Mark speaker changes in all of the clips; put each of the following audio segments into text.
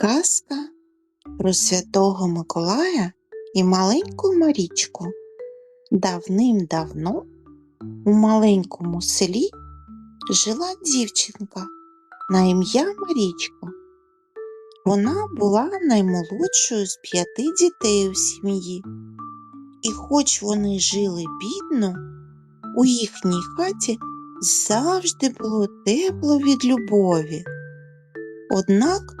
Speaker 1: Казка про святого Миколая і маленьку Марічку. Давним-давно у маленькому селі жила дівчинка на ім'я Марічка. Вона була наймолодшою з п'яти дітей у сім'ї. І хоч вони жили бідно, у їхній хаті завжди було тепло від любові. Однак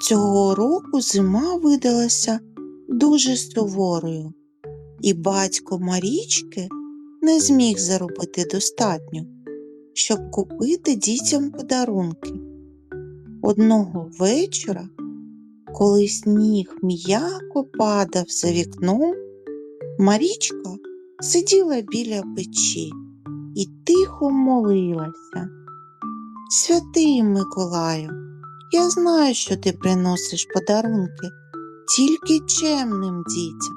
Speaker 1: Цього року зима видалася дуже суворою, і батько Марічки не зміг заробити достатньо, щоб купити дітям подарунки. Одного вечора, коли сніг м'яко падав за вікном, Марічка сиділа біля печі і тихо молилася. Святий Миколаю, я знаю, що ти приносиш подарунки тільки чемним дітям,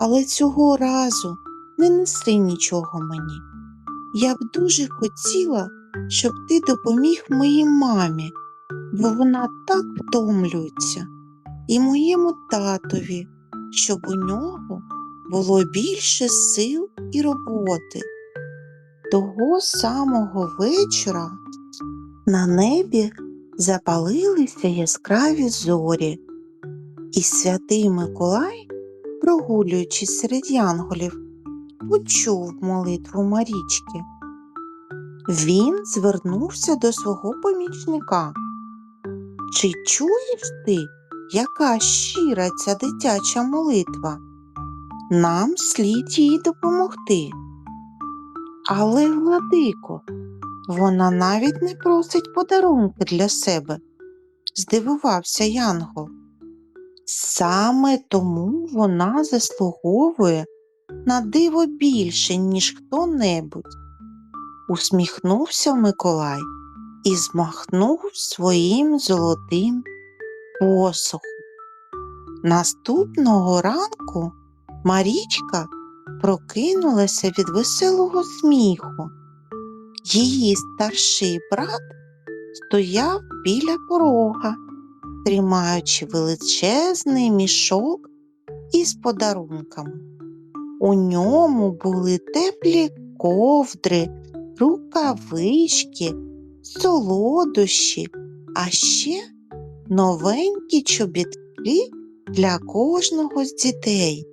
Speaker 1: але цього разу не неси нічого мені. Я б дуже хотіла, щоб ти допоміг моїй мамі, бо вона так втомлюється, і моєму татові, щоб у нього було більше сил і роботи. Того самого вечора на небі запалилися яскраві зорі, і святий Миколай, прогулюючись серед янголів, почув молитву Марічки. Він звернувся до свого помічника. Чи чуєш ти, яка щира ця дитяча молитва? Нам слід їй допомогти. Але, владико, вона навіть не просить подарунки для себе, здивувався Янгол. Саме тому вона заслуговує на диво більше, ніж хто-небудь, усміхнувся Миколай і змахнув своїм золотим посохом. Наступного ранку Марічка прокинулася від веселого сміху. Її старший брат стояв біля порога, тримаючи величезний мішок із подарунками. У ньому були теплі ковдри, рукавички, солодощі, а ще новенькі чобітки для кожного з дітей.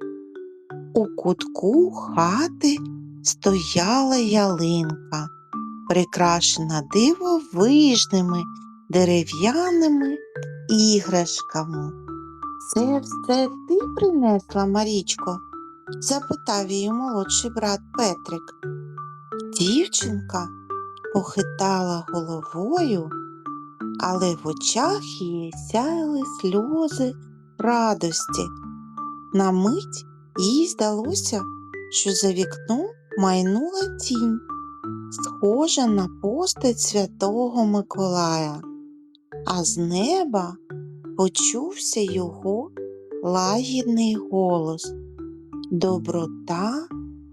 Speaker 1: У кутку хати стояла ялинка прикрашена дивовижними дерев'яними іграшками. Це все ти принесла, Марічко? запитав її молодший брат Петрик. Дівчинка похитала головою, але в очах її сяяли сльози радості. На мить їй здалося, що за вікном майнула тінь схожа на постать святого Миколая, а з неба почувся його лагідний голос. Доброта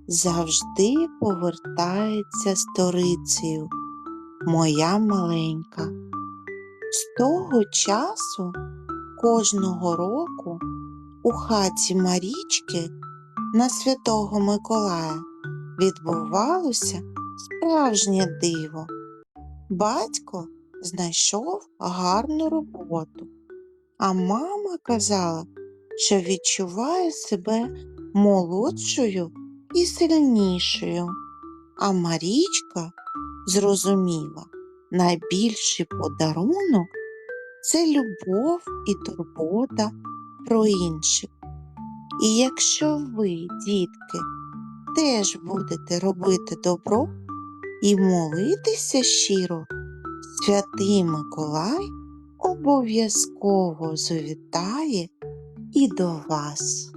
Speaker 1: завжди повертається сторицею, моя маленька. З того часу кожного року у хаті Марічки на святого Миколая відбувалося справжнє диво. Батько знайшов гарну роботу, а мама казала, що відчуває себе молодшою і сильнішою. А Марічка зрозуміла, найбільший подарунок це любов і турбота про інших. І якщо ви, дітки, теж будете робити добро і молитися щиро, святий Миколай обов'язково завітає і до вас.